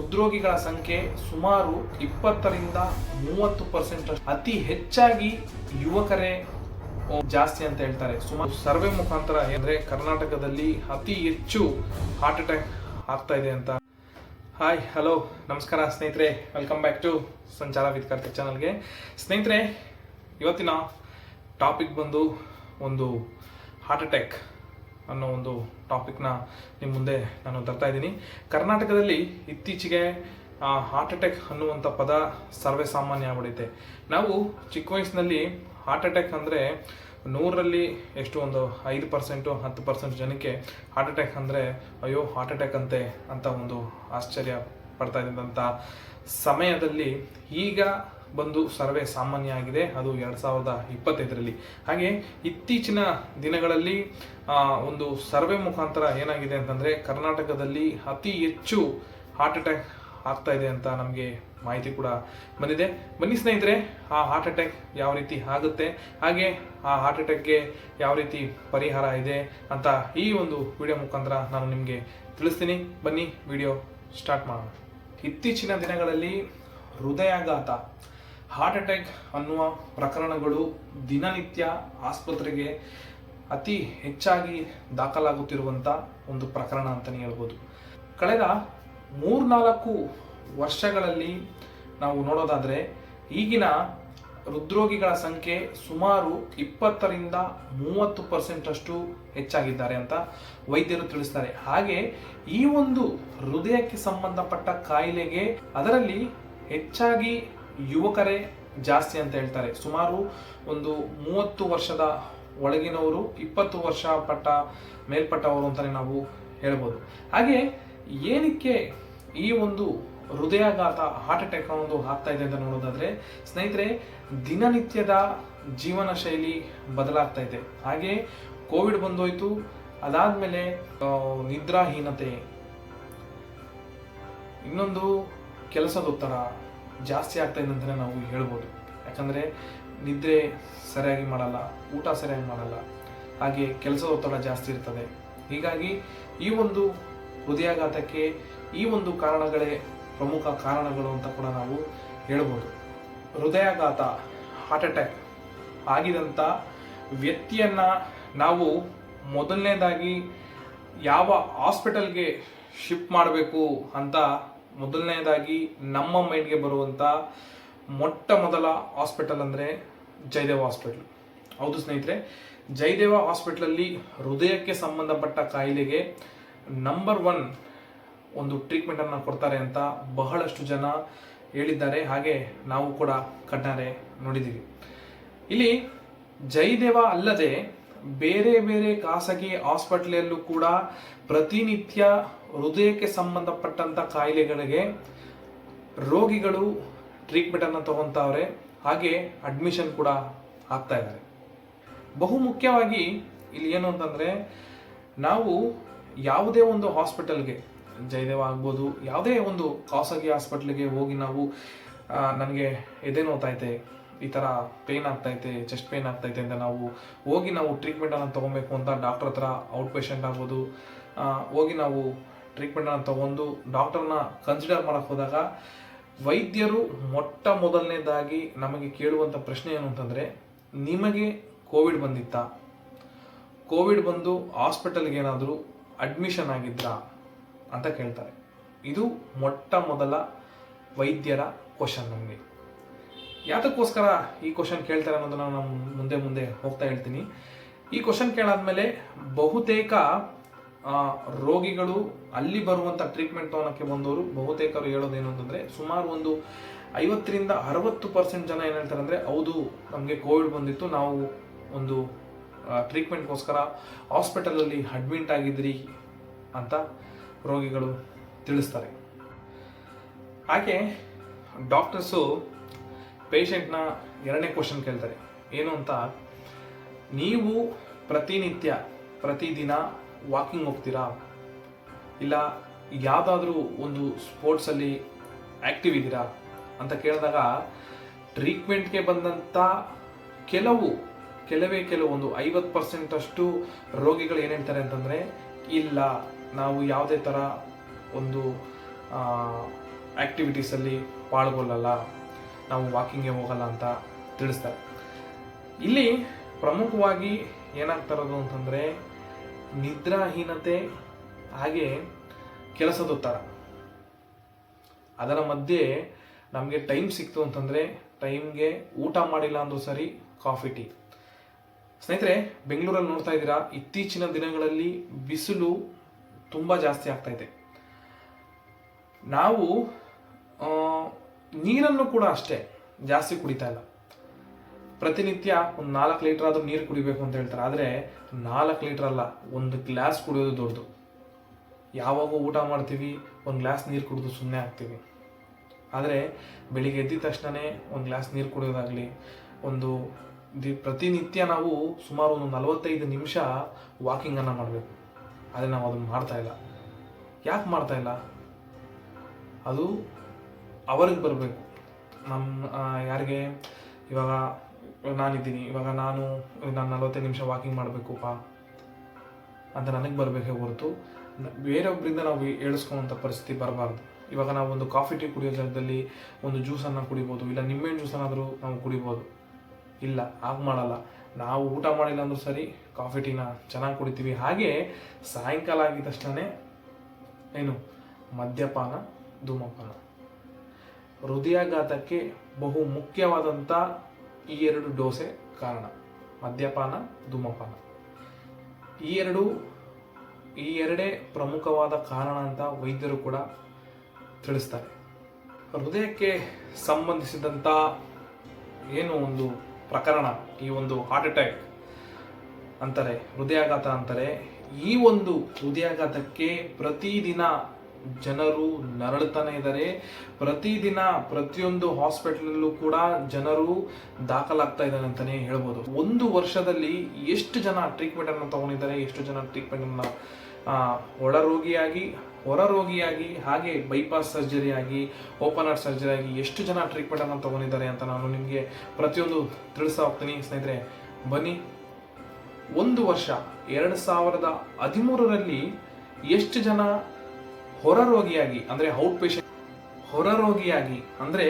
ಹೃದ್ರೋಗಿಗಳ ಸಂಖ್ಯೆ ಸುಮಾರು ಇಪ್ಪತ್ತರಿಂದ ಮೂವತ್ತು ಪರ್ಸೆಂಟ್ ಅತಿ ಹೆಚ್ಚಾಗಿ ಯುವಕರೇ ಜಾಸ್ತಿ ಅಂತ ಹೇಳ್ತಾರೆ. ಸುಮಾರು ಸರ್ವೆ ಮುಖಾಂತರ ಅಂದ್ರೆ ಕರ್ನಾಟಕದಲ್ಲಿ ಅತಿ ಹೆಚ್ಚು ಹಾರ್ಟ್ ಅಟ್ಯಾಕ್ ಆಗ್ತಾ ಇದೆ ಅಂತ. ಹಾಯ್ ಹಲೋ ನಮಸ್ಕಾರ ಸ್ನೇಹಿತರೆ. ವೆಲ್ಕಮ್ ಬ್ಯಾಕ್ ಟು ಸಂಚಾರ ಕರ್ತ ಚಾನಲ್ಗೆ ಸ್ನೇಹಿತರೆ, ಇವತ್ತಿನ ಟಾಪಿಕ್ ಬಂದು ಒಂದು ಹಾರ್ಟ್ ಅಟ್ಯಾಕ್ ಅನ್ನೋ ಒಂದು ಟಾಪಿಕ್ನ ನಿಮ್ಮ ಮುಂದೆ ನಾನು ತರ್ತಾ ಇದ್ದೀನಿ. ಕರ್ನಾಟಕದಲ್ಲಿ ಇತ್ತೀಚೆಗೆ ಹಾರ್ಟ್ ಅಟ್ಯಾಕ್ ಅನ್ನುವಂಥ ಪದ ಸರ್ವೇ ಸಾಮಾನ್ಯ ಆಗ್ಬಿಡುತ್ತೆ ನಾವು ಚಿಕ್ಕ ವಯಸ್ಸಿನಲ್ಲಿ ಹಾರ್ಟ್ ಅಟ್ಯಾಕ್ ಅಂದರೆ ನೂರರಲ್ಲಿ ಎಷ್ಟು ಒಂದು ಐದು ಪರ್ಸೆಂಟು ಹತ್ತು ಪರ್ಸೆಂಟ್ ಜನಕ್ಕೆ ಹಾರ್ಟ್ ಅಟ್ಯಾಕ್ ಅಂದರೆ, ಅಯ್ಯೋ ಹಾರ್ಟ್ ಅಟ್ಯಾಕ್ ಅಂತೆ ಅಂತ ಒಂದು ಆಶ್ಚರ್ಯ ಪಡ್ತಾ ಇದ್ದಂಥ ಸಮಯದಲ್ಲಿ ಈಗ ಬಂದು ಸರ್ವೆ ಸಾಮಾನ್ಯ ಆಗಿದೆ ಅದು ಎರಡು ಸಾವಿರದ ಇಪ್ಪತ್ತೈದರಲ್ಲಿ. ಹಾಗೆ ಇತ್ತೀಚಿನ ದಿನಗಳಲ್ಲಿ ಒಂದು ಸರ್ವೆ ಮುಖಾಂತರ ಏನಾಗಿದೆ ಅಂತಂದರೆ ಕರ್ನಾಟಕದಲ್ಲಿ ಅತಿ ಹೆಚ್ಚು ಹಾರ್ಟ್ ಅಟ್ಯಾಕ್ ಆಗ್ತಾ ಇದೆ ಅಂತ ನಮಗೆ ಮಾಹಿತಿ ಕೂಡ ಬಂದಿದೆ. ಬನ್ನಿ ಸ್ನೇಹಿತರೆ, ಆ ಹಾರ್ಟ್ ಅಟ್ಯಾಕ್ ಯಾವ ರೀತಿ ಆಗುತ್ತೆ, ಹಾಗೆ ಆ ಹಾರ್ಟ್ ಅಟ್ಯಾಕ್ಗೆ ಯಾವ ರೀತಿ ಪರಿಹಾರ ಇದೆ ಅಂತ ಈ ಒಂದು ವಿಡಿಯೋ ಮುಖಾಂತರ ನಾನು ನಿಮಗೆ ತಿಳಿಸ್ತೀನಿ. ಬನ್ನಿ ವಿಡಿಯೋ ಸ್ಟಾರ್ಟ್ ಮಾಡೋಣ. ಇತ್ತೀಚಿನ ದಿನಗಳಲ್ಲಿ ಹೃದಯಾಘಾತ ಹಾರ್ಟ್ ಅಟ್ಯಾಕ್ ಅನ್ನುವ ಪ್ರಕರಣಗಳು ದಿನನಿತ್ಯ ಆಸ್ಪತ್ರೆಗೆ ಅತಿ ಹೆಚ್ಚಾಗಿ ದಾಖಲಾಗುತ್ತಿರುವಂಥ ಒಂದು ಪ್ರಕರಣ ಅಂತಲೇ ಹೇಳ್ಬೋದು. ಕಳೆದ ಮೂರ್ನಾಲ್ಕು ವರ್ಷಗಳಲ್ಲಿ ನಾವು ನೋಡೋದಾದರೆ ಈಗಿನ ಹೃದ್ರೋಗಿಗಳ ಸಂಖ್ಯೆ ಸುಮಾರು ಇಪ್ಪತ್ತರಿಂದ ಮೂವತ್ತು ಪರ್ಸೆಂಟಷ್ಟು ಹೆಚ್ಚಾಗಿದ್ದಾರೆ ಅಂತ ವೈದ್ಯರು ತಿಳಿಸ್ತಾರೆ. ಹಾಗೆ ಈ ಒಂದು ಹೃದಯಕ್ಕೆ ಸಂಬಂಧಪಟ್ಟ ಕಾಯಿಲೆಗೆ ಅದರಲ್ಲಿ ಹೆಚ್ಚಾಗಿ ಯುವಕರೇ ಜಾಸ್ತಿ ಅಂತ ಹೇಳ್ತಾರೆ. ಸುಮಾರು ಒಂದು ಮೂವತ್ತು ವರ್ಷದ ಒಳಗಿನವರು, ಇಪ್ಪತ್ತು ವರ್ಷ ಪಟ್ಟ ಮೇಲ್ಪಟ್ಟವರು ಅಂತಲೇ ನಾವು ಹೇಳ್ಬೋದು. ಹಾಗೆ ಏನಕ್ಕೆ ಈ ಒಂದು ಹೃದಯಾಘಾತ ಹಾರ್ಟ್ ಅಟ್ಯಾಕ್ ಒಂದು ಆಗ್ತಾ ಇದೆ ಅಂತ ನೋಡೋದಾದ್ರೆ, ಸ್ನೇಹಿತರೆ, ದಿನನಿತ್ಯದ ಜೀವನ ಶೈಲಿ ಬದಲಾಗ್ತಾ ಇದೆ. ಹಾಗೆ ಕೋವಿಡ್ ಬಂದೋಯ್ತು, ಅದಾದ್ಮೇಲೆ ನಿದ್ರಾಹೀನತೆ, ಇನ್ನೊಂದು ಕೆಲಸದ ಒತ್ತಡ ಜಾಸ್ತಿ ಆಗ್ತಾ ಇದೆ ಅಂತಲೇ ನಾವು ಹೇಳ್ಬೋದು. ಯಾಕಂದರೆ ನಿದ್ರೆ ಸರಿಯಾಗಿ ಮಾಡಲ್ಲ, ಊಟ ಸರಿಯಾಗಿ ಮಾಡಲ್ಲ, ಹಾಗೆ ಕೆಲಸದ ಒತ್ತಡ ಜಾಸ್ತಿ ಇರ್ತದೆ. ಹೀಗಾಗಿ ಈ ಒಂದು ಹೃದಯಾಘಾತಕ್ಕೆ ಈ ಒಂದು ಕಾರಣಗಳೇ ಪ್ರಮುಖ ಕಾರಣಗಳು ಅಂತ ಕೂಡ ನಾವು ಹೇಳ್ಬೋದು. ಹೃದಯಾಘಾತ ಹಾರ್ಟ್ ಅಟ್ಯಾಕ್ ಆಗಿದಂಥ ವ್ಯಕ್ತಿಯನ್ನು ನಾವು ಮೊದಲನೇದಾಗಿ ಯಾವ ಹಾಸ್ಪಿಟಲ್ಗೆ ಶಿಫ್ಟ್ ಮಾಡಬೇಕು ಅಂತ ಮೊದಲನೇದಾಗಿ ನಮ್ಮ ಮೈಂಡ್ಗೆ ಬರುವಂಥ ಮೊಟ್ಟ ಮೊದಲ ಹಾಸ್ಪಿಟಲ್ ಅಂದರೆ ಜಯದೇವ ಹಾಸ್ಪಿಟಲ್. ಹೌದು ಸ್ನೇಹಿತರೆ, ಜಯದೇವ ಹಾಸ್ಪಿಟ್ಲಲ್ಲಿ ಹೃದಯಕ್ಕೆ ಸಂಬಂಧಪಟ್ಟ ಕಾಯಿಲೆಗೆ ನಂಬರ್ ಒನ್ ಒಂದು ಟ್ರೀಟ್ಮೆಂಟನ್ನು ಕೊಡ್ತಾರೆ ಅಂತ ಬಹಳಷ್ಟು ಜನ ಹೇಳಿದ್ದಾರೆ. ಹಾಗೆ ನಾವು ಕೂಡ ಕಣ್ಣಾರೆ ನೋಡಿದ್ದೀವಿ. ಇಲ್ಲಿ ಜಯದೇವ ಅಲ್ಲದೆ ಬೇರೆ ಬೇರೆ ಖಾಸಗಿ ಹಾಸ್ಪಿಟ್ಲಲ್ಲೂ ಕೂಡ ಪ್ರತಿನಿತ್ಯ ಹೃದಯಕ್ಕೆ ಸಂಬಂಧಪಟ್ಟಂತ ಕಾಯಿಲೆಗಳಿಗೆ ರೋಗಿಗಳು ಟ್ರೀಟ್ಮೆಂಟ್ ಅನ್ನು ತಗೊಂತಾವ್ರೆ, ಹಾಗೆ ಅಡ್ಮಿಷನ್ ಕೂಡ ಆಗ್ತಾ ಇದ್ದಾರೆ ಬಹು ಮುಖ್ಯವಾಗಿ ಇಲ್ಲಿ ಏನು ಅಂತಂದ್ರೆ, ನಾವು ಯಾವುದೇ ಒಂದು ಹಾಸ್ಪಿಟಲ್ಗೆ, ಜಯದೇವ ಆಗ್ಬೋದು, ಯಾವುದೇ ಒಂದು ಖಾಸಗಿ ಹಾಸ್ಪಿಟ್ಲಿಗೆ ಹೋಗಿ ನಾವು ನನಗೆ ಎದೆ ನೋತೈತೆ ಈ ಥರ ಪೇನ್ ಆಗ್ತೈತೆ ಚೆಸ್ಟ್ ಪೇನ್ ಆಗ್ತೈತೆ ಅಂತ ನಾವು ಹೋಗಿ ನಾವು ಟ್ರೀಟ್ಮೆಂಟನ್ನು ತೊಗೊಬೇಕು ಅಂತ ಡಾಕ್ಟರ್ ಹತ್ರ ಔಟ್ ಪೇಷಂಟ್ ಆಗ್ಬೋದು. ಹೋಗಿ ನಾವು ಟ್ರೀಟ್ಮೆಂಟನ್ನು ತೊಗೊಂಡು ಡಾಕ್ಟರ್ನ ಕನ್ಸಿಡರ್ ಮಾಡಕ್ಕೆ ಹೋದಾಗ ವೈದ್ಯರು ಮೊಟ್ಟ ಮೊದಲನೇದಾಗಿ ನಮಗೆ ಕೇಳುವಂಥ ಪ್ರಶ್ನೆ ಏನು ಅಂತಂದರೆ, ನಿಮಗೆ ಕೋವಿಡ್ ಬಂದಿತ್ತಾ? ಕೋವಿಡ್ ಬಂದು ಹಾಸ್ಪಿಟಲ್ಗೆ ಏನಾದರೂ ಅಡ್ಮಿಷನ್ ಆಗಿದ್ರಾ ಅಂತ ಕೇಳ್ತಾರೆ. ಇದು ಮೊಟ್ಟ ಮೊದಲ ವೈದ್ಯರ ಕ್ವಶನ್ ನಮಗೆ. ಯಾತಕ್ಕೋಸ್ಕರ ಈ ಕ್ವಶನ್ ಕೇಳ್ತಾರೆ ಅನ್ನೋದನ್ನ ನಾನು ಮುಂದೆ ಮುಂದೆ ಹೋಗ್ತಾ ಹೇಳ್ತೀನಿ. ಈ ಕ್ವಶನ್ ಕೇಳಾದ್ಮೇಲೆ ಬಹುತೇಕ ರೋಗಿಗಳು ಅಲ್ಲಿ ಬರುವಂಥ ಟ್ರೀಟ್ಮೆಂಟ್ ತೊಗೊಳಕ್ಕೆ ಬಂದವರು ಬಹುತೇಕರು ಹೇಳೋದು ಏನು ಅಂತಂದರೆ ಸುಮಾರು ಒಂದು ಐವತ್ತರಿಂದ ಅರವತ್ತು ಪರ್ಸೆಂಟ್ ಜನ ಏನು ಹೇಳ್ತಾರೆ ಅಂದರೆ ಹೌದು, ನಮಗೆ ಕೋವಿಡ್ ಬಂದಿತ್ತು, ನಾವು ಒಂದು ಟ್ರೀಟ್ಮೆಂಟ್ಗೋಸ್ಕರ ಹಾಸ್ಪಿಟಲಲ್ಲಿ ಅಡ್ಮಿಂಟ್ ಆಗಿದ್ರಿ ಅಂತ ರೋಗಿಗಳು ತಿಳಿಸ್ತಾರೆ. ಹಾಗೆ ಡಾಕ್ಟರ್ಸು ಪೇಷಂಟ್ನ ಎರಡನೇ ಕ್ವಶನ್ ಕೇಳ್ತಾರೆ. ಏನು ಅಂತ? ನೀವು ಪ್ರತಿನಿತ್ಯ, ಪ್ರತಿದಿನ ವಾಕಿಂಗ್ ಹೋಗ್ತೀರಾ? ಇಲ್ಲ ಯಾವುದಾದ್ರೂ ಒಂದು ಸ್ಪೋರ್ಟ್ಸಲ್ಲಿ ಆ್ಯಕ್ಟಿವ್ ಇದ್ದೀರಾ? ಅಂತ ಕೇಳಿದಾಗ ಟ್ರೀಟ್ಮೆಂಟ್ಗೆ ಬಂದಂಥ ಕೆಲವು, ಕೆಲವೇ ಕೆಲವು ಒಂದು ಐವತ್ತು ಪರ್ಸೆಂಟಷ್ಟು ರೋಗಿಗಳು ಏನು ಹೇಳ್ತಾರೆ ಅಂತಂದರೆ, ಇಲ್ಲ ನಾವು ಯಾವುದೇ ಥರ ಒಂದು ಆ್ಯಕ್ಟಿವಿಟೀಸಲ್ಲಿ ಪಾಲ್ಗೊಳ್ಳಲ್ಲ. ನಾವು ವಾಕಿಂಗ್ಗೆ ಹೋಗಲ್ಲ ಅಂತ ತಿಳಿಸ್ತಾರೆ. ಇಲ್ಲಿ ಪ್ರಮುಖವಾಗಿ ಏನಾಗ್ತಾ ಇರೋದು ಅಂತಂದರೆ ನಿದ್ರಾಹೀನತೆ ಹಾಗೆ ಕೆಲಸದೊತ್ತಡ ಅದರ ಮಧ್ಯೆ ನಮಗೆ ಟೈಮ್ ಸಿಕ್ತು ಅಂತಂದರೆ ಟೈಮ್ಗೆ ಊಟ ಮಾಡಿಲ್ಲ ಅಂದ್ರೆ ಸರಿ ಕಾಫಿ ಟೀ ಸ್ನೇಹಿತರೆ, ಬೆಂಗಳೂರಲ್ಲಿ ನೋಡ್ತಾ ಇದ್ದೀರಾ, ಇತ್ತೀಚಿನ ದಿನಗಳಲ್ಲಿ ಬಿಸಿಲು ತುಂಬ ಜಾಸ್ತಿ ಆಗ್ತಾ ಇದೆ. ನಾವು ನೀರನ್ನು ಕೂಡ ಅಷ್ಟೇ ಜಾಸ್ತಿ ಕುಡಿತಾ ಇಲ್ಲ. ಪ್ರತಿನಿತ್ಯ ಒಂದು ನಾಲ್ಕು ಲೀಟರ್ ಆದ್ರೂ ನೀರು ಕುಡಿಬೇಕು ಅಂತ ಹೇಳ್ತಾರೆ. ಆದರೆ ನಾಲ್ಕು ಲೀಟರ್ ಅಲ್ಲ, ಒಂದು ಗ್ಲಾಸ್ ಕುಡಿಯೋದು ದೊಡ್ಡದು. ಯಾವಾಗ ಊಟ ಮಾಡ್ತೀವಿ, ಒಂದು ಗ್ಲಾಸ್ ನೀರು ಕುಡಿದು ಸುಮ್ಮನೆ ಆಗ್ತೀವಿ. ಆದರೆ ಬೆಳಿಗ್ಗೆ ಎದ್ದಿದ ತಕ್ಷಣವೇ ಒಂದು ಗ್ಲಾಸ್ ನೀರು ಕುಡಿಯೋದಾಗಲಿ, ಒಂದು ದಿ, ಪ್ರತಿನಿತ್ಯ ನಾವು ಸುಮಾರು ಒಂದು ನಲವತ್ತೈದು ನಿಮಿಷ ವಾಕಿಂಗನ್ನು ಮಾಡಬೇಕು. ಆದರೆ ನಾವು ಅದನ್ನು ಮಾಡ್ತಾ ಇಲ್ಲ. ಯಾಕೆ ಮಾಡ್ತಾ ಇಲ್ಲ? ಅದು ಅವ್ರಿಗೆ ಬರಬೇಕು. ನಮ್ಮ ಯಾರಿಗೆ? ಇವಾಗ ನಾನಿದ್ದೀನಿ. ಇವಾಗ ನಾನು ನಾನು ನಲವತ್ತೈದು ನಿಮಿಷ ವಾಕಿಂಗ್ ಮಾಡಬೇಕುಪ್ಪ ಅಂತ ನನಗೆ ಬರಬೇಕೇ ಹೊರತು ಬೇರೊಬ್ಬರಿಂದ ನಾವು ಏಳಿಸ್ಕೊಳ್ಳೋಂಥ ಪರಿಸ್ಥಿತಿ ಬರಬಾರ್ದು. ಇವಾಗ ನಾವು ಒಂದು ಕಾಫಿ ಟೀ ಕುಡಿಯೋ ಜಾಗದಲ್ಲಿ ಒಂದು ಜ್ಯೂಸನ್ನು ಕುಡಿಬೋದು, ಇಲ್ಲ ನಿಂಬೆಹಣ್ಣು ಜ್ಯೂಸನ್ನಾದರೂ ನಾವು ಕುಡಿಬೋದು. ಇಲ್ಲ, ಹಾಗೆ ಮಾಡಲ್ಲ. ನಾವು ಊಟ ಮಾಡಿಲ್ಲ ಅಂದರೂ ಸರಿ ಕಾಫಿ ಟೀನ ಚೆನ್ನಾಗಿ ಕುಡಿತೀವಿ. ಹಾಗೆ ಸಾಯಂಕಾಲ ಆಗಿದ ತಕ್ಷಣ ಏನು? ಮದ್ಯಪಾನ, ಧೂಮಪಾನ. ಹೃದಯಾಘಾತಕ್ಕೆ ಬಹು ಮುಖ್ಯವಾದಂಥ ಈ ಎರಡು ಡೋಸೆ ಕಾರಣ. ಮದ್ಯಪಾನ, ಧೂಮಪಾನ. ಈ ಎರಡು, ಈ ಎರಡೇ ಪ್ರಮುಖವಾದ ಕಾರಣ ಅಂತ ವೈದ್ಯರು ಕೂಡ ತಿಳಿಸ್ತಾರೆ. ಹೃದಯಕ್ಕೆ ಸಂಬಂಧಿಸಿದಂಥ ಏನು ಒಂದು ಪ್ರಕರಣ, ಈ ಒಂದು ಹಾರ್ಟ್ ಅಟ್ಯಾಕ್ ಅಂತಾರೆ, ಹೃದಯಾಘಾತ ಅಂತಾರೆ, ಈ ಒಂದು ಹೃದಯಾಘಾತಕ್ಕೆ ಪ್ರತಿದಿನ ಜನರು ನರಳುತ್ತಾನೆ ಇದ್ದಾರೆ ಪ್ರತಿದಿನ ಪ್ರತಿಯೊಂದು ಹಾಸ್ಪಿಟಲಲ್ಲೂ ಕೂಡ ಜನರು ದಾಖಲಾಗ್ತಾ ಇದ್ದಾರೆ ಅಂತಾನೆ ಹೇಳ್ಬೋದು. ಒಂದು ವರ್ಷದಲ್ಲಿ ಎಷ್ಟು ಜನ ಟ್ರೀಟ್ಮೆಂಟ್ ಅನ್ನು ತಗೊಂಡಿದ್ದಾರೆ, ಎಷ್ಟು ಜನ ಟ್ರೀಟ್ಮೆಂಟ್ ಅನ್ನ ಒಳ ರೋಗಿಯಾಗಿ ಹೊರ ರೋಗಿಯಾಗಿ ಹಾಗೆ ಬೈಪಾಸ್ ಸರ್ಜರಿ ಆಗಿ ಓಪನ್ ಹಾರ್ಟ್ ಸರ್ಜರಿ ಆಗಿ ಎಷ್ಟು ಜನ ಟ್ರೀಟ್ಮೆಂಟ್ ಅನ್ನು ತಗೊಂಡಿದ್ದಾರೆ ಅಂತ ನಾನು ನಿಮಗೆ ಪ್ರತಿಯೊಂದು ತಿಳಿಸ್ತಾ ಹೋಗ್ತೀನಿ. ಸ್ನೇಹಿತರೆ, ಬನ್ನಿ. ಒಂದು ವರ್ಷ, ಎರಡು ಸಾವಿರದ ಹದಿಮೂರರಲ್ಲಿ ಎಷ್ಟು ಜನ ಹೊರ ರೋಗಿಯಾಗಿ ಅಂದ್ರೆ ಔಟ್ ಪೇಷಂಟ್ ಹೊರ ರೋಗಿಯಾಗಿ ಅಂದ್ರೆ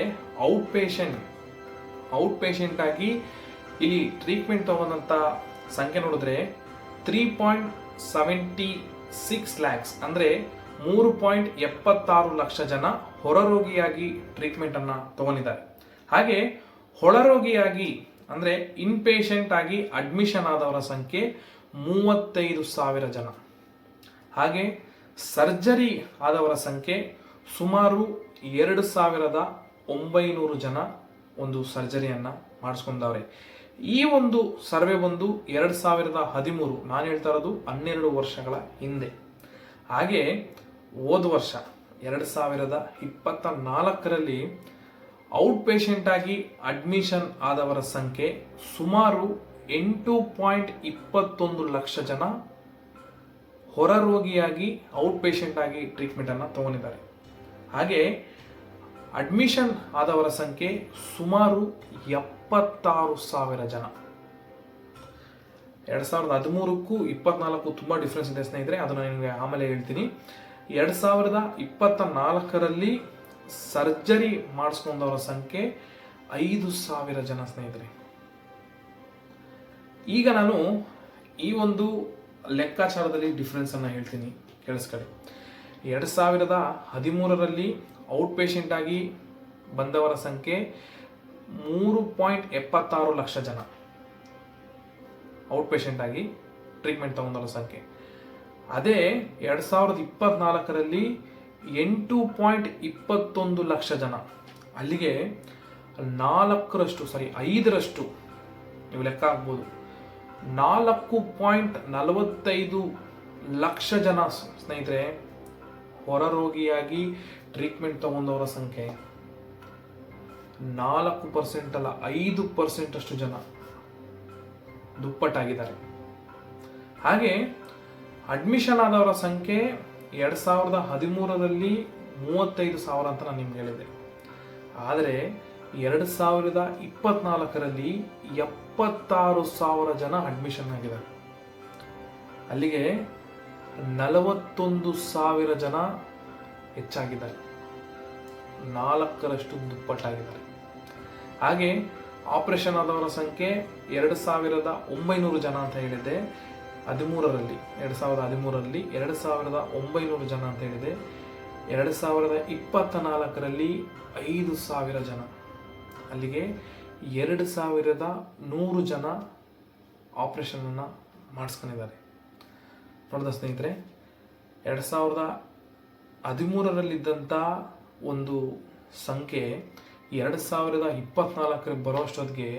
ಔಟ್ ಪೇಷಂಟ್ ಔಟ್ ಪೇಷಂಟ್ ಆಗಿ ಇಲ್ಲಿ ಟ್ರೀಟ್ಮೆಂಟ್ ತಗೊಂಡಂತ ಸಂಖ್ಯೆ ನೋಡಿದ್ರೆ three point seventy six lakhs ಅಂದ್ರೆ ಮೂರು ಪಾಯಿಂಟ್ ಎಪ್ಪತ್ತಾರು ಲಕ್ಷ ಜನ ಹೊರರೋಗಿಯಾಗಿ ಟ್ರೀಟ್ಮೆಂಟ್ ಅನ್ನ ತಗೊಂಡಿದ್ದಾರೆ. ಹಾಗೆ ಹೊಳರೋಗಿಯಾಗಿ, ಅಂದ್ರೆ ಇನ್ಪೇಷಂಟ್ ಆಗಿ ಅಡ್ಮಿಷನ್ ಆದವರ ಸಂಖ್ಯೆ ಮೂವತ್ತೈದು ಸಾವಿರ ಜನ. ಹಾಗೆ ಸರ್ಜರಿ ಆದವರ ಸಂಖ್ಯೆ ಸುಮಾರು ಎರಡು ಸಾವಿರದ ಒಂಬೈನೂರು ಜನ ಒಂದು ಸರ್ಜರಿಯನ್ನ ಮಾಡಿಸ್ಕೊಂಡವ್ರೆ. ಈ ಒಂದು ಸರ್ವೆ ಬಂದು ಎರಡು ಸಾವಿರದ ಹದಿಮೂರು, ನಾನು ಹೇಳ್ತಾ ಇರೋದು ಹನ್ನೆರಡು ವರ್ಷಗಳ ಹಿಂದೆ. ಹಾಗೆ ಹೋದ ವರ್ಷ ಎರಡು ಸಾವಿರದ ಇಪ್ಪತ್ತ ನಾಲ್ಕರಲ್ಲಿ ಔಟ್ ಪೇಷಂಟ್ ಆಗಿ ಅಡ್ಮಿಷನ್ ಆದವರ ಸಂಖ್ಯೆ ಸುಮಾರು ಎಂಟು ಪಾಯಿಂಟ್ ಇಪ್ಪತ್ತೊಂದು ಲಕ್ಷ ಜನ ಹೊರ ರೋಗಿಯಾಗಿ ಔಟ್ ಪೇಷಂಟ್ ಆಗಿ ಟ್ರೀಟ್ಮೆಂಟ್ ಅನ್ನ ತಗೊಂಡಿದ್ದಾರೆ. ಹಾಗೆ ಅಡ್ಮಿಷನ್ ಆದವರ ಸಂಖ್ಯೆ ಸುಮಾರು ಎಪ್ಪತ್ತಾರು ಸಾವಿರ ಜನ. ಎರಡು ಸಾವಿರದ ಹದಿಮೂರಕ್ಕೂ ಇಪ್ಪತ್ನಾಲ್ಕು ತುಂಬಾ ಡಿಫ್ರೆನ್ಸ್ ಇದೆ ಸ್ನೇಹಿತರೆ, ಅದನ್ನ ನಿಮಗೆ ಆಮೇಲೆ ಹೇಳ್ತೀನಿ. ಎರಡು ಸಾವಿರದ ಇಪ್ಪತ್ತ ನಾಲ್ಕರಲ್ಲಿ ಸರ್ಜರಿ ಮಾಡಿಸ್ಕೊಂಡವರ ಸಂಖ್ಯೆ ಐದು ಸಾವಿರ ಜನ ಸ್ನೇಹಿತರೆ. ಈಗ ನಾನು ಈ ಒಂದು ಲೆಕ್ಕಾಚಾರದಲ್ಲಿ ಡಿಫ್ರೆನ್ಸ್ ಅನ್ನ ಹೇಳ್ತೀನಿ. ಕೇಳಿಸ್ಕೊಳ್ಳಿ ಎರಡು ಸಾವಿರದ ಹದಿಮೂರರಲ್ಲಿ ಔಟ್ ಪೇಷೆಂಟಾಗಿ ಬಂದವರ ಸಂಖ್ಯೆ ಮೂರು ಪಾಯಿಂಟ್ ಎಪ್ಪತ್ತಾರು ಲಕ್ಷ ಜನ. ಔಟ್ ಪೇಷೆಂಟಾಗಿ ಟ್ರೀಟ್ಮೆಂಟ್ ತಗೊಂಡವರ ಸಂಖ್ಯೆ. ಅದೇ ಎರಡು ಸಾವಿರದ ಇಪ್ಪತ್ನಾಲ್ಕರಲ್ಲಿ ಎಂಟು ಪಾಯಿಂಟ್ ಇಪ್ಪತ್ತೊಂದು ಲಕ್ಷ ಜನ. ಅಲ್ಲಿಗೆ ನಾಲ್ಕರಷ್ಟು ಸಾರಿ ಐದರಷ್ಟು ನೀವು ಲೆಕ್ಕ ಆಗ್ಬೋದು ನಾಲ್ಕು ಪಾಯಿಂಟ್ ನಲವತ್ತೈದು ಲಕ್ಷ ಜನ ಸ್ನೇಹಿತರೆ, ಹೊರರೋಗಿಯಾಗಿ ಟ್ರೀಟ್ಮೆಂಟ್ ತಗೊಂಡವರ ಸಂಖ್ಯೆ ನಾಲ್ಕು ಪರ್ಸೆಂಟ್ ಅಲ್ಲ, ಐದು ಪರ್ಸೆಂಟ್ ಅಷ್ಟು ಜನ ದುಪ್ಪಟ್ಟಾಗಿದ್ದಾರೆ. ಹಾಗೆ ಅಡ್ಮಿಷನ್ ಆದವರ ಸಂಖ್ಯೆ ಎರಡ್ ಸಾವಿರದ ಹದಿಮೂರರಲ್ಲಿ ಮೂವತ್ತೈದು ಸಾವಿರ ಅಂತ ನಾನು ನಿಮ್ಗೆ ಹೇಳಿದೆ. ಆದರೆ ಎರಡು ಸಾವಿರದ ಇಪ್ಪತ್ನಾಲ್ಕರಲ್ಲಿ ಎಪ್ಪತ್ತಾರು ಸಾವಿರ ಜನ ಅಡ್ಮಿಷನ್ ಆಗಿದ್ದಾರೆ. ಅಲ್ಲಿಗೆ ನಲವತ್ತೊಂದು ಸಾವಿರ ಜನ ಹೆಚ್ಚಾಗಿದ್ದಾರೆ. ನಾಲ್ಕರಷ್ಟು ದುಪ್ಪಟ್ಟಾಗಿದ್ದಾರೆ. ಹಾಗೆ ಆಪರೇಷನ್ ಆದವರ ಸಂಖ್ಯೆ ಎರಡು ಸಾವಿರದ ಒಂಬೈನೂರು ಜನ ಅಂತ ಹೇಳಿದೆ. ಹದಿಮೂರರಲ್ಲಿ, ಎರಡು ಸಾವಿರದ ಹದಿಮೂರರಲ್ಲಿ ಎರಡು ಸಾವಿರದ ಒಂಬೈನೂರು ಜನ ಅಂತ ಹೇಳಿದೆ. ಎರಡು ಸಾವಿರದ ಇಪ್ಪತ್ತ ನಾಲ್ಕರಲ್ಲಿ ಐದು ಸಾವಿರ ಜನ. ಅಲ್ಲಿಗೆ ಎರಡು ಸಾವಿರದ ನೂರು ಜನ ಆಪ್ರೇಷನನ್ನು ಮಾಡಿಸ್ಕೊಂಡಿದ್ದಾರೆ. ನೋಡಿದ ಸ್ನೇಹಿತರೆ, ಎರಡು ಸಾವಿರದ ಹದಿಮೂರರಲ್ಲಿದ್ದಂಥ ಒಂದು ಸಂಖ್ಯೆ ಎರಡು ಸಾವಿರದ ಇಪ್ಪತ್ನಾಲ್ಕರಿಗೆ ಬರೋಷ್ಟೊತ್ತಿಗೆ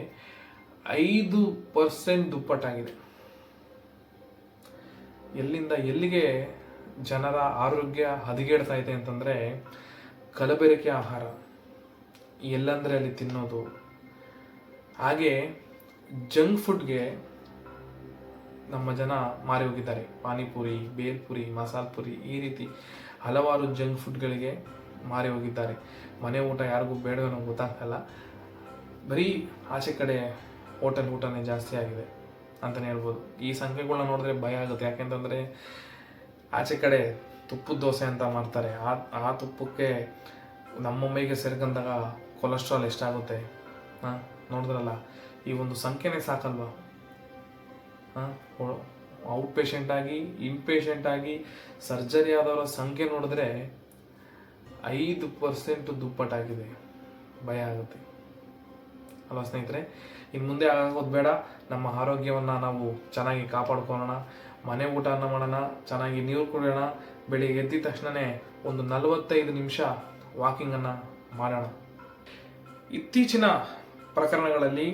ಐದು ಪರ್ಸೆಂಟ್ ದುಪ್ಪಟ್ಟಾಗಿದೆ. ಎಲ್ಲಿಂದ ಎಲ್ಲಿಗೆ ಜನರ ಆರೋಗ್ಯ ಹದಗೆಡ್ತಾ ಇದೆ ಅಂತಂದರೆ ಕಲಬೆರಕೆ ಆಹಾರ. ಎಲ್ಲಂದ್ರೆ ಅಲ್ಲಿ ತಿನ್ನೋದು. ಹಾಗೆ ಜಂಕ್ ಫುಡ್ಗೆ ನಮ್ಮ ಜನ ಮಾರಿ ಹೋಗಿದ್ದಾರೆ. ಪಾನಿಪುರಿ, ಬೇಲ್ಪುರಿ, ಮಸಾಲ ಪುರಿ ಈ ರೀತಿ ಹಲವಾರು ಜಂಕ್ ಫುಡ್ಗಳಿಗೆ ಮಾರಿ ಹೋಗಿದ್ದಾರೆ. ಮನೆ ಊಟ ಯಾರಿಗೂ ಬೇಡವೋ ಗೊತ್ತಾಗಲ್ಲ ಬರೀ ಆಚೆ ಕಡೆ ಹೋಟೆಲ್ ಊಟನೇ ಜಾಸ್ತಿ ಆಗಿದೆ ಅಂತಲೇ ಹೇಳ್ಬೋದು. ಈ ಸಂಖ್ಯೆಗಳನ್ನ ನೋಡಿದ್ರೆ ಭಯ ಆಗುತ್ತೆ. ಯಾಕೆಂತಂದರೆ ಆಚೆ ಕಡೆ ತುಪ್ಪದ ದೋಸೆ ಅಂತ ಮಾಡ್ತಾರೆ. ಆ ಆ ತುಪ್ಪಕ್ಕೆ ನಮ್ಮ ಮೈಗೆ ಸೇರ್ಕೊಂಡಾಗ ಕೊಲೆಸ್ಟ್ರಾಲ್ ಎಷ್ಟಾಗುತ್ತೆ? ಹಾಂ, ನೋಡಿದ್ರಲ್ಲ? ಈ ಒಂದು ಸಂಖ್ಯೆನೇ ಸಾಕಲ್ವಾ? ಔಟ್ ಪೇಷಂಟ್ ಆಗಿ ಸರ್ಜರಿ ಆದವರ ಸಂಖ್ಯೆ ನೋಡಿದ್ರೆ ಐದು ಪರ್ಸೆಂಟ್ ದುಪ್ಪಟ್ಟಾಗಿದೆ. ಭಯ ಆಗುತ್ತೆ. ಅಲ್ವಾ ಸ್ನೇಹಿತರೆ? ಇನ್ನು ಮುಂದೆ ಆಗೋದು ಬೇಡ. ನಮ್ಮ ಆರೋಗ್ಯವನ್ನು ನಾವು ಚೆನ್ನಾಗಿ ಕಾಪಾಡ್ಕೊಳ್ಳೋಣ. ಮನೆ ಊಟನ ಮಾಡೋಣ, ಚೆನ್ನಾಗಿ ನೀರು ಕುಡಿಯೋಣ. ಬೆಳಿಗ್ಗೆ ಎದ್ದಿದ ತಕ್ಷಣವೇ ಒಂದು ನಲವತ್ತೈದು ನಿಮಿಷ ವಾಕಿಂಗನ್ನು ಮಾಡೋಣ. ಇತ್ತೀಚಿನ ಪ್ರಕರಣಗಳಲ್ಲಿ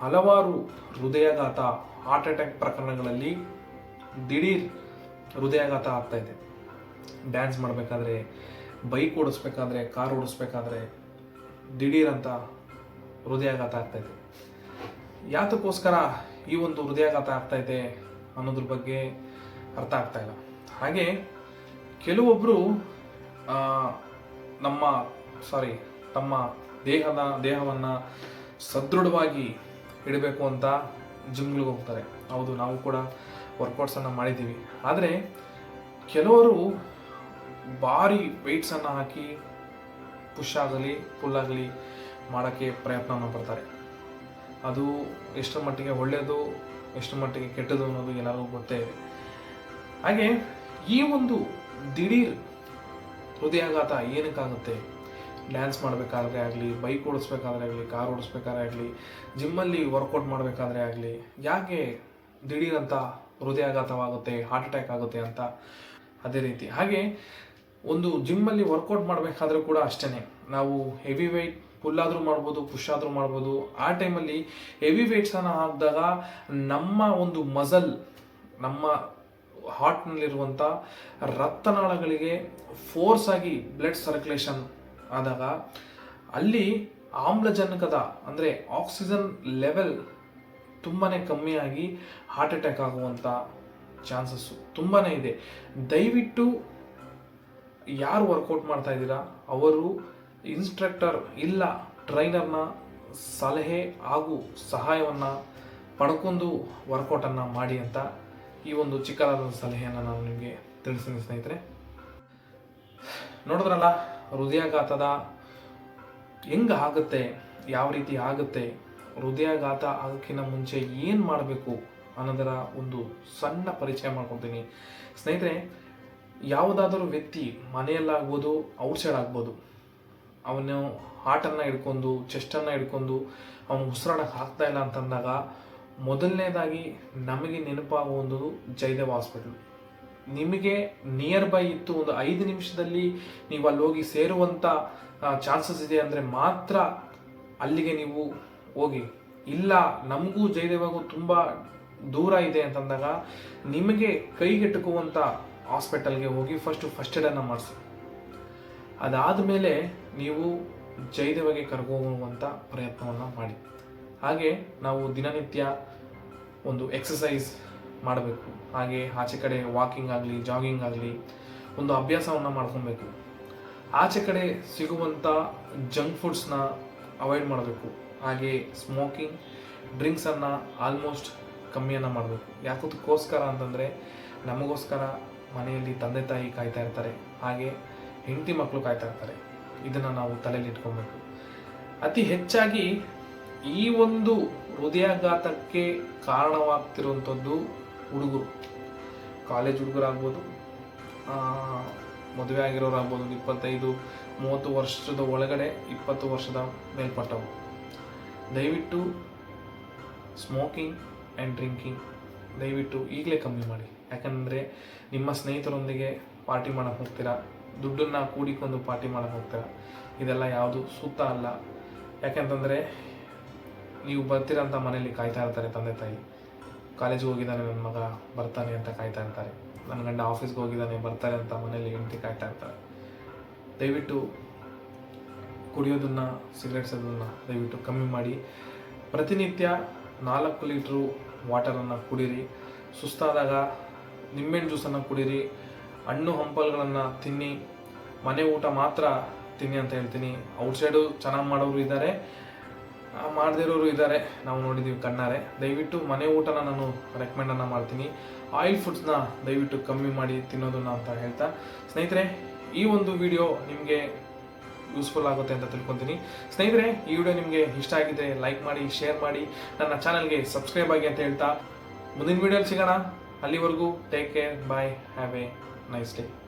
ಹಲವಾರು ಹೃದಯಾಘಾತ ಹಾರ್ಟ್ ಅಟ್ಯಾಕ್ ಪ್ರಕರಣಗಳಲ್ಲಿ ದಿಢೀರ್ ಹೃದಯಾಘಾತ ಆಗ್ತಾ ಇದೆ. ಡ್ಯಾನ್ಸ್ ಮಾಡಬೇಕಾದ್ರೆ ಬೈಕ್ ಓಡಿಸ್ಬೇಕಾದ್ರೆ ಕಾರ್ ಓಡಿಸ್ಬೇಕಾದ್ರೆ ದಿಢೀರ್ ಅಂತ ಹೃದಯಾಘಾತ ಆಗ್ತಾ ಇದೆ. ಯಾತಕ್ಕೋಸ್ಕರ ಈ ಒಂದು ಹೃದಯಾಘಾತ ಆಗ್ತಾ ಇದೆ ಅನ್ನೋದ್ರ ಬಗ್ಗೆ ಅರ್ಥ ಆಗ್ತಾ ಇಲ್ಲ. ಹಾಗೆ ಕೆಲವೊಬ್ಬರು ನಮ್ಮ ಸಾರಿ ತಮ್ಮ ದೇಹದ, ದೇಹವನ್ನು ಸದೃಢವಾಗಿ ಇಡಬೇಕು ಅಂತ ಜಿಮ್ಗಳಿಗೆ ಹೋಗ್ತಾರೆ. ಹೌದು, ನಾವು ಕೂಡ ವರ್ಕೌಟ್ಸನ್ನು ಮಾಡಿದ್ದೀವಿ. ಆದರೆ ಕೆಲವರು ಭಾರಿ ವೆಯ್ಟ್ಸನ್ನು ಹಾಕಿ ಪುಷ್ ಆಗಲಿ ಪುಲ್ ಆಗಲಿ ಮಾಡೋಕ್ಕೆ ಪ್ರಯತ್ನವನ್ನು ಪಡ್ತಾರೆ. ಅದು ಎಷ್ಟರ ಮಟ್ಟಿಗೆ ಒಳ್ಳೆಯದು ಎಷ್ಟು ಮಟ್ಟಿಗೆ ಕೆಟ್ಟದು ಅನ್ನೋದು ಎಲ್ಲರಿಗೂ ಗೊತ್ತೇ ಇದೆ. ಹಾಗೆ ಈ ಒಂದು ದಿಢೀರ್ ಹೃದಯಾಘಾತ ಏನಕ್ಕಾಗುತ್ತೆ? ಡ್ಯಾನ್ಸ್ ಮಾಡಬೇಕಾದ್ರೆ ಆಗಲಿ, ಬೈಕ್ ಓಡಿಸ್ಬೇಕಾದ್ರೆ ಆಗಲಿ, ಕಾರ್ ಓಡಿಸ್ಬೇಕಾದ್ರೆ ಆಗಲಿ, ಜಿಮ್ಮಲ್ಲಿ ವರ್ಕೌಟ್ ಮಾಡಬೇಕಾದ್ರೆ ಆಗಲಿ, ಯಾಕೆ ದಿಢೀರಂಥ ಅಂತ ಹೃದಯಾಘಾತವಾಗುತ್ತೆ ಹಾರ್ಟ್ ಅಟ್ಯಾಕ್ ಆಗುತ್ತೆ ಅಂತ ಅದೇ ರೀತಿ. ಹಾಗೆ ಒಂದು ಜಿಮ್ಮಲ್ಲಿ ವರ್ಕೌಟ್ ಮಾಡಬೇಕಾದ್ರೂ ಕೂಡ ಅಷ್ಟೇ ನಾವು ಹೆವಿ ವೆಯ್ಟ್ ಪುಲ್ ಆದರೂ ಮಾಡ್ಬೋದು ಪುಷ್ ಆದರೂ ಮಾಡ್ಬೋದು. ಆ ಟೈಮಲ್ಲಿ ಹೆವಿ ವೆಯ್ಟ್ಸನ್ನು ಹಾಕಿದಾಗ ನಮ್ಮ ಒಂದು ಮಸಲ್ ನಮ್ಮ ಹಾರ್ಟ್ನಲ್ಲಿರುವಂಥ ರಕ್ತನಾಳಗಳಿಗೆ ಫೋರ್ಸ್ ಆಗಿ ಬ್ಲಡ್ ಸರ್ಕ್ಯುಲೇಷನ್ ಆದಾಗ ಅಲ್ಲಿ ಆಮ್ಲಜನಕದ, ಅಂದರೆ ಆಕ್ಸಿಜನ್ ಲೆವೆಲ್ ತುಂಬಾ ಕಮ್ಮಿಯಾಗಿ ಹಾರ್ಟ್ ಅಟ್ಯಾಕ್ ಆಗುವಂಥ ಚಾನ್ಸಸ್ಸು ತುಂಬಾ ಇದೆ. ದಯವಿಟ್ಟು ಯಾರು ವರ್ಕೌಟ್ ಮಾಡ್ತಾ ಇದ್ದೀರಾ, ಅವರು ಇನ್ಸ್ಟ್ರಕ್ಟರ್ ಇಲ್ಲ ಟ್ರೈನರ್ನ ಸಲಹೆ ಹಾಗೂ ಸಹಾಯವನ್ನು ಪಡ್ಕೊಂಡು ವರ್ಕೌಟನ್ನು ಮಾಡಿ ಅಂತ ಈ ಒಂದು ಚಿಕ್ಕದಾದ ಸಲಹೆಯನ್ನು ನಾನು ನಿಮಗೆ ತಿಳಿಸ್ತೀನಿ ಸ್ನೇಹಿತರೆ. ನೋಡಿದ್ರಲ್ಲ ಹೃದಯಾಘಾತದ ಹೆಂಗೆ ಆಗುತ್ತೆ? ಯಾವ ರೀತಿ ಆಗುತ್ತೆ? ಹೃದಯಾಘಾತ ಆಗೋಕ್ಕಿಂತ ಮುಂಚೆ ಏನು ಮಾಡಬೇಕು ಅನ್ನೋದರ ಒಂದು ಸಣ್ಣ ಪರಿಚಯ ಮಾಡ್ಕೊತೀನಿ. ಸ್ನೇಹಿತರೆ, ಯಾವುದಾದರೂ ವ್ಯಕ್ತಿ ಮನೆಯಲ್ಲಾಗ್ಬೋದು ಔಟ್ಸೈಡ್ ಆಗ್ಬೋದು, ಅವನು ಹಾರ್ಟನ್ನು ಹಿಡ್ಕೊಂಡು ಚೆಸ್ಟನ್ನು ಹಿಡ್ಕೊಂಡು, ಅವನು ಉಸಿರಾಡಕ್ಕೆ ಆಗ್ತಾ ಇಲ್ಲ ಅಂತಂದಾಗ, ಮೊದಲನೇದಾಗಿ ನಮಗೆ ನೆನಪಾಗುವಂಥದ್ದು ಜಯದೇವ್ ಹಾಸ್ಪಿಟಲ್ ನಿಮಗೆ ನಿಯರ್ ಬೈ ಇತ್ತು ಒಂದು ಐದು ನಿಮಿಷದಲ್ಲಿ ನೀವು ಅಲ್ಲಿ ಹೋಗಿ ಸೇರುವಂಥ ಚಾನ್ಸಸ್ ಇದೆ ಅಂದರೆ ಮಾತ್ರ ಅಲ್ಲಿಗೆ ನೀವು ಹೋಗಿ. ಇಲ್ಲ, ನಮಗೂ ಜಯದೇವಾಗೂ ತುಂಬ ದೂರ ಇದೆ ಅಂತಂದಾಗ ನಿಮಗೆ ಕೈಗೆಟುಕುವಂಥ ಹಾಸ್ಪಿಟಲ್ಗೆ ಹೋಗಿ ಫಸ್ಟು ಫಸ್ಟ್ ಏಡನ್ನು ಮಾಡಿಸಿ. ಅದಾದ ಮೇಲೆ ನೀವು ಜಯದೇವಗೆ ಕರ್ಕೋಗುವಂಥ ಪ್ರಯತ್ನವನ್ನು ಮಾಡಿ. ಹಾಗೆ ನಾವು ದಿನನಿತ್ಯ ಒಂದು ಎಕ್ಸಸೈಸ್ ಮಾಡಬೇಕು. ಹಾಗೆ ಆಚೆ ಕಡೆ ವಾಕಿಂಗ್ ಆಗಲಿ ಜಾಗಿಂಗ್ ಆಗಲಿ ಒಂದು ಅಭ್ಯಾಸವನ್ನು ಮಾಡ್ಕೊಬೇಕು. ಆಚೆ ಕಡೆ ಸಿಗುವಂಥ ಜಂಕ್ ಫುಡ್ಸ್ನ ಅವಾಯ್ಡ್ ಮಾಡಬೇಕು. ಹಾಗೆ ಸ್ಮೋಕಿಂಗ್ ಡ್ರಿಂಕ್ಸನ್ನು ಆಲ್ಮೋಸ್ಟ್ ಕಮ್ಮಿಯನ್ನು ಮಾಡಬೇಕು. ಯಾಕೋದಕ್ಕೋಸ್ಕರ ಅಂತಂದರೆ ನಮಗೋಸ್ಕರ ಮನೆಯಲ್ಲಿ ತಂದೆ ತಾಯಿ ಕಾಯ್ತಾ ಇರ್ತಾರೆ. ಹಾಗೆ ಹೆಂಡತಿ ಮಕ್ಕಳು ಕಾಯ್ತಾ ಇರ್ತಾರೆ. ಇದನ್ನು ನಾವು ತಲೆಯಲ್ಲಿ ಇಟ್ಕೊಬೇಕು. ಅತಿ ಹೆಚ್ಚಾಗಿ ಈ ಒಂದು ಹೃದಯಾಘಾತಕ್ಕೆ ಕಾರಣವಾಗ್ತಿರುವಂಥದ್ದು ಹುಡುಗರು ಕಾಲೇಜ್ ಹುಡುಗರಾಗ್ಬೋದು ಆ, ಮದುವೆ ಆಗಿರೋರಾಗ್ಬೋದು ಒಂದು ಇಪ್ಪತ್ತೈದು ಮೂವತ್ತು ವರ್ಷದ ಒಳಗಡೆ ಇಪ್ಪತ್ತು ವರ್ಷದ ಮೇಲ್ಪಟ್ಟವು ದಯವಿಟ್ಟು ಸ್ಮೋಕಿಂಗ್ ಆ್ಯಂಡ್ ಡ್ರಿಂಕಿಂಗ್ ದಯವಿಟ್ಟು ಈಗಲೇ ಕಮ್ಮಿ ಮಾಡಿ. ಯಾಕಂದರೆ ನಿಮ್ಮ ಸ್ನೇಹಿತರೊಂದಿಗೆ ಪಾರ್ಟಿ ಮಾಡಕ್ಕೆ ಹೋಗ್ತೀರಾ? ದುಡ್ಡನ್ನು ಕೂಡಿಕೊಂಡು ಪಾರ್ಟಿ ಮಾಡಕ್ಕೆ ಹೋಗ್ತೀರಾ? ಇದೆಲ್ಲ ಯಾವುದು ಸೂಕ್ತ ಅಲ್ಲ. ಯಾಕೆಂತಂದರೆ ನೀವು ಬರ್ತೀರಂತ ಮನೇಲಿ ಕಾಯ್ತಾ ಇರ್ತಾರೆ ತಂದೆ ತಾಯಿ. ಕಾಲೇಜಿಗೆ ಹೋಗಿದ್ದಾನೆ ನನ್ನ ಮಗ, ಬರ್ತಾನೆ ಅಂತ ಕಾಯ್ತಾ ಇರ್ತಾರೆ. ನನ್ನ ಗಂಡ ಆಫೀಸ್ಗೆ ಹೋಗಿದ್ದಾನೆ, ಬರ್ತಾರೆ ಅಂತ ಮನೇಲಿ ಹೆಂಡತಿ ಕಾಯ್ತಾ ಇರ್ತಾರೆ. ದಯವಿಟ್ಟು ಕುಡಿಯೋದನ್ನು ಸಿಗರೇಟ್ಸ್ ಅದನ್ನು ದಯವಿಟ್ಟು ಕಮ್ಮಿ ಮಾಡಿ. ಪ್ರತಿನಿತ್ಯ ನಾಲ್ಕು ಲೀಟ್ರು ವಾಟರನ್ನು ಕುಡೀರಿ. ಸುಸ್ತಾದಾಗ ನಿಂಬೆಹಣ್ಣು ಜ್ಯೂಸನ್ನು ಕುಡೀರಿ. ಹಣ್ಣು ಹಂಪಲುಗಳನ್ನು ತಿನ್ನಿ. ಮನೆ ಊಟ ಮಾತ್ರ ತಿನ್ನಿ ಅಂತ ಹೇಳ್ತೀನಿ. ಔಟ್ಸೈಡು ಚೆನ್ನಾಗಿ ಮಾಡೋರು ಇದ್ದಾರೆ. ಮಾಡದಿರೋರು ಇದ್ದಾರೆ ನಾವು ನೋಡಿದ್ದೀವಿ ಕಣ್ಣಾರೆ. ದಯವಿಟ್ಟು ಮನೆ ಊಟನ ನಾನು ರೆಕಮೆಂಡನ್ನು ಮಾಡ್ತೀನಿ. ಆಯಿಲ್ ಫುಡ್ಸ್ನ ದಯವಿಟ್ಟು ಕಮ್ಮಿ ಮಾಡಿ ತಿನ್ನೋದನ್ನ ಅಂತ ಹೇಳ್ತಾ. ಸ್ನೇಹಿತರೆ, ಈ ಒಂದು ವಿಡಿಯೋ ನಿಮಗೆ ಯೂಸ್ಫುಲ್ ಆಗುತ್ತೆ ಅಂತ ತಿಳ್ಕೊತೀನಿ. ಸ್ನೇಹಿತರೆ, ಈ ವಿಡಿಯೋ ನಿಮಗೆ ಇಷ್ಟ ಆಗಿದ್ರೆ ಲೈಕ್ ಮಾಡಿ ಶೇರ್ ಮಾಡಿ, ನನ್ನ ಚಾನಲ್ಗೆ ಸಬ್ಸ್ಕ್ರೈಬ್ ಆಗಿ ಅಂತ ಹೇಳ್ತಾ. ಮುಂದಿನ ವಿಡಿಯೋಲಿ ಸಿಗೋಣ. ಅಲ್ಲಿವರೆಗೂ take care bye have a nice day